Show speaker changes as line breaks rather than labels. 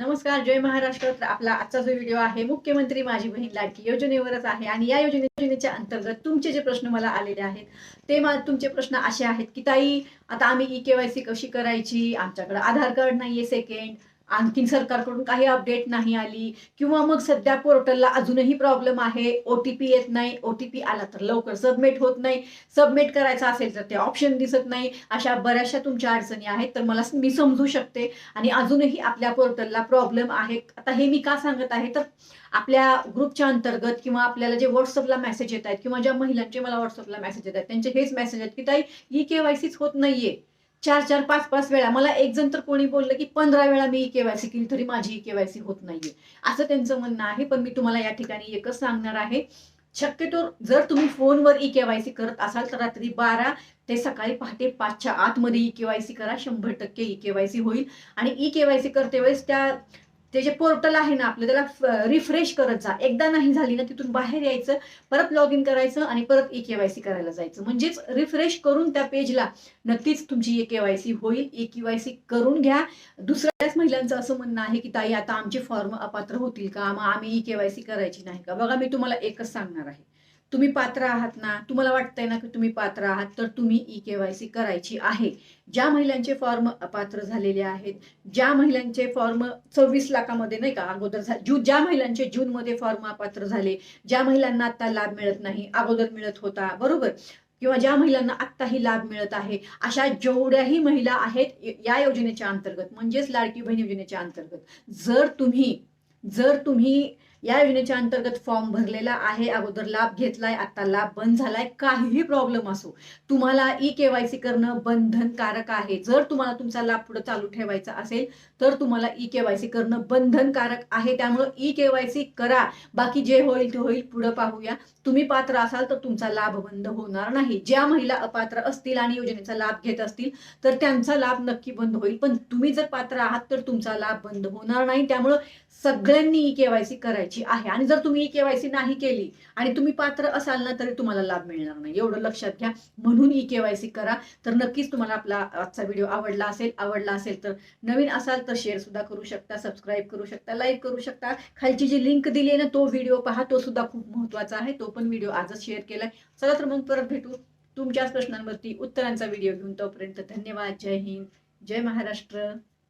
नमस्कार जय महाराष्ट्र. तर आपला आजचा जो व्हिडिओ आहे मुख्यमंत्री माझी बहीण लाडकी योजनेवरच आहे आणि या योजने योजनेच्या अंतर्गत तुमचे जे प्रश्न मला आलेले आहेत ते मा तुमचे प्रश्न असे आहेत की ताई आता आम्ही ई केवायसी कशी करायची? आमच्याकडे आधार कार्ड नाहीये सेकंड आणखीन सरकारकडून काही अपडेट नाही आली किंवा मग सध्या पोर्टलला अजूनही प्रॉब्लेम आहे. ओ टी पी येत नाही. ओ टी पी आला तर लवकर सबमिट होत नाही. सबमिट करायचं असेल तर ते ऑप्शन दिसत नाही. अशा बऱ्याचशा तुमच्या अडचणी आहेत तर मला मी समजू शकते. आणि अजूनही आपल्या पोर्टलला प्रॉब्लेम आहे. आता हे मी का सांगत आहे? तर आपल्या ग्रुपच्या अंतर्गत किंवा आपल्याला जे व्हॉट्सअपला मेसेज येत आहेत किंवा ज्या महिलांचे मला व्हॉट्सअपला मेसेज येत आहेत त्यांचे हेच मेसेज आहेत की ताई ई केवायसीच होत नाहीये. चार चार पाच पाच वेळा. मला एक जण तर कोणी बोललं की पंधरा वेळा मी ई केवायसी केली तरी माझी ई केवायसी होत नाहीये. असं त्यांचं म्हणणं आहे पण मी तुम्हाला या ठिकाणी एकच सांगणार आहे. शक्यतो जर तुम्ही फोनवर ई केवायसी करत असाल तर रात्री बारा ते सकाळी पहाटे पाचच्या आतमध्ये ई केवायसी करा. शंभर टक्के ई केवायसी होईल. आणि ई केवायसी करते वेळेस त्या ते जे पोर्टल आहे ना आपलं त्याला रिफ्रेश करत जा. एकदा नाही झाली ना तिथून बाहेर यायचं परत लॉग इन करायचं आणि परत ई केवायसी करायला जायचं. म्हणजेच रिफ्रेश करून त्या पेजला नक्कीच तुमची ई केवायसी होईल. ई केवायसी करून घ्या. दुसऱ्याच महिलांचं असं म्हणणं आहे की ताई आता आमचे फॉर्म अपात्र होतील का? मग आम्ही ई केवायसी करायची नाही का? बघा मी तुम्हाला एकच सांगणार आहे. तुम्ही पात्र आहात ना तुम्हाला वाटतंय ना की तुम्ही पात्र आहात तर तुम्ही ई केवायसी करायची आहे. ज्या महिलांचे फॉर्म अपात्र झालेले आहेत ज्या महिलांचे फॉर्म सव्वीस लाखामध्ये नाही का अगोदर जू ज्या महिलांचे जूनमध्ये फॉर्म अपात्र झाले ज्या महिलांना आता लाभ मिळत नाही अगोदर मिळत होता बरोबर? किंवा ज्या महिलांना आत्ताही लाभ मिळत आहे अशा जेवढ्याही महिला आहेत या योजनेच्या अंतर्गत म्हणजेच लाडकी बहीण योजनेच्या अंतर्गत जर तुम्ही जर तुम्ही या योजनेच्या अंतर्गत फॉर्म भरलेला आहे. अगोदर लाभ घेतलाय आता लाभ बंद झालाय. काहीही प्रॉब्लेम असो तुम्हाला ई केवायसी करणं बंधनकारक आहे. जर तुम्हाला तुमचा लाभ पुढे चालू ठेवायचा असेल तर तुम्हाला ई केवायसी करणं बंधनकारक आहे. त्यामुळं ई केवायसी करा. बाकी जे होईल ते होईल. पुढे पाहूया. तुम्ही पात्र असाल तर तुमचा लाभ बंद होणार नाही. ज्या महिला अपात्र असतील आणि योजनेचा लाभ घेत असतील तर त्यांचा लाभ नक्की बंद होईल. पण तुम्ही जर पात्र आहात तर तुमचा लाभ बंद होणार नाही. त्यामुळं सगळ्यांनी ई केवायसी करायची. आहे. आणि जर तुम्ही ई केवायसी नाही केली आणि तुम्ही पात्र असाल ना तरी तुम्हाला लाभ मिळणार नाही. एवढं लक्षात घ्या. म्हणून ई केवायसी करा. तर नक्कीच तुम्हाला आपला आजचा व्हिडिओ आवडला असेल आवडला असेल तर नवीन असाल तर शेअर सुद्धा करू शकता सबस्क्राईब करू शकता लाईक करू शकता. खालची जी लिंक दिली आहे ना तो व्हिडिओ पहा. तो सुद्धा खूप महत्त्वाचा आहे. तो पण व्हिडिओ आजच शेअर केलाय. चला तर मग परत भेटू. तुमच्याच प्रश्नांवरती उत्तरांचा व्हिडिओ घेऊन तोपर्यंत धन्यवाद. जय हिंद. जय महाराष्ट्र.